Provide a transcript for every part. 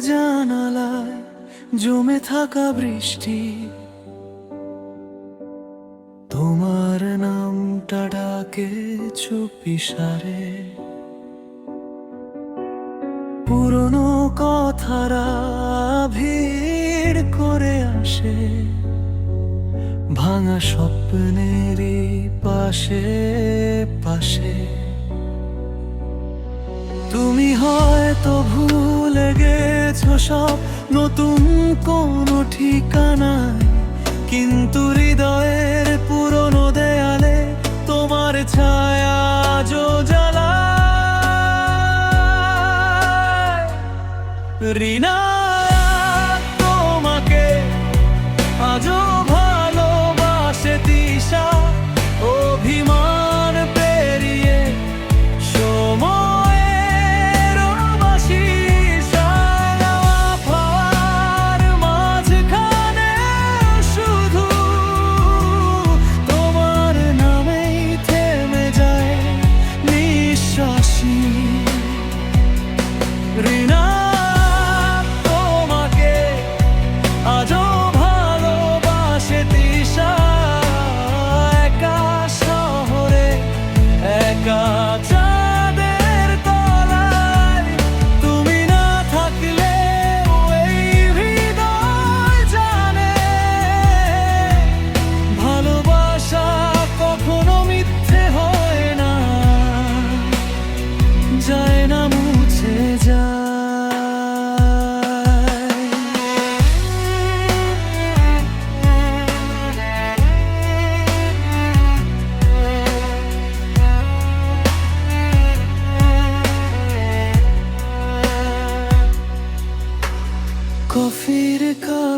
জানালায় জমে থাকা বৃষ্টি। তোমার নামটা ডাকে চুপিসারে পুরনো কথারা ভিড় করে আসে। ভাঙা স্বপ্নেরই পাশে পাশে। তুমি হয়তো ভুলে গেছো সব নতুন কোনো ঠিকানায় কিন্তু হৃদয়ের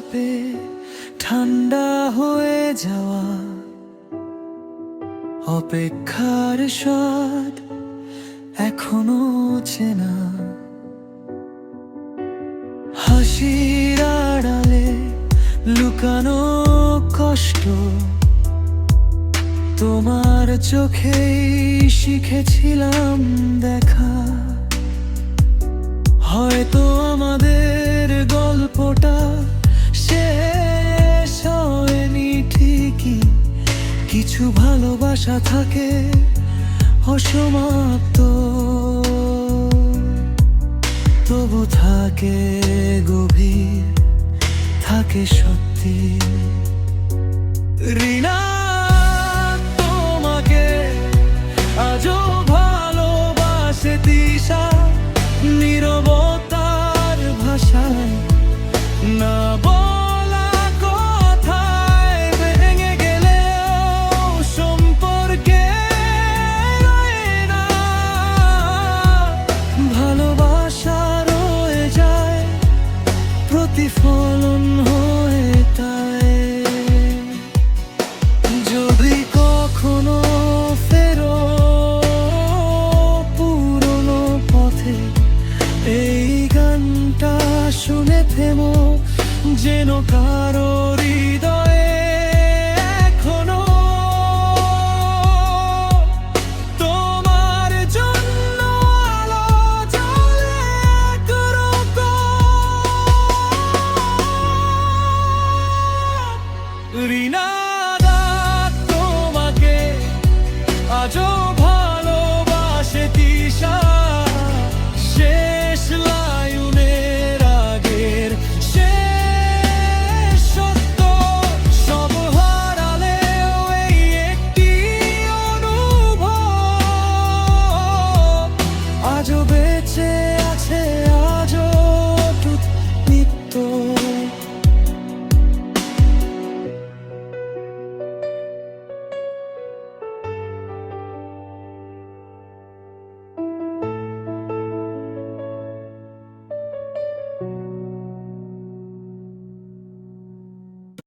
কাপে ঠান্ডা হয়ে যাওয়া। অপেক্ষার স্বাদ এখনও চেনা। হাসির আড়ালে লুকানো কষ্ট তোমার চোখেই শিখেছিলাম দেখা। হয়তো আমাদের গল্পটা থাকে অসমাপ্ত। তবু থাকে গভীর থাকে সত্যি। রিনা শুনে থেমো যেন কারো হৃদয়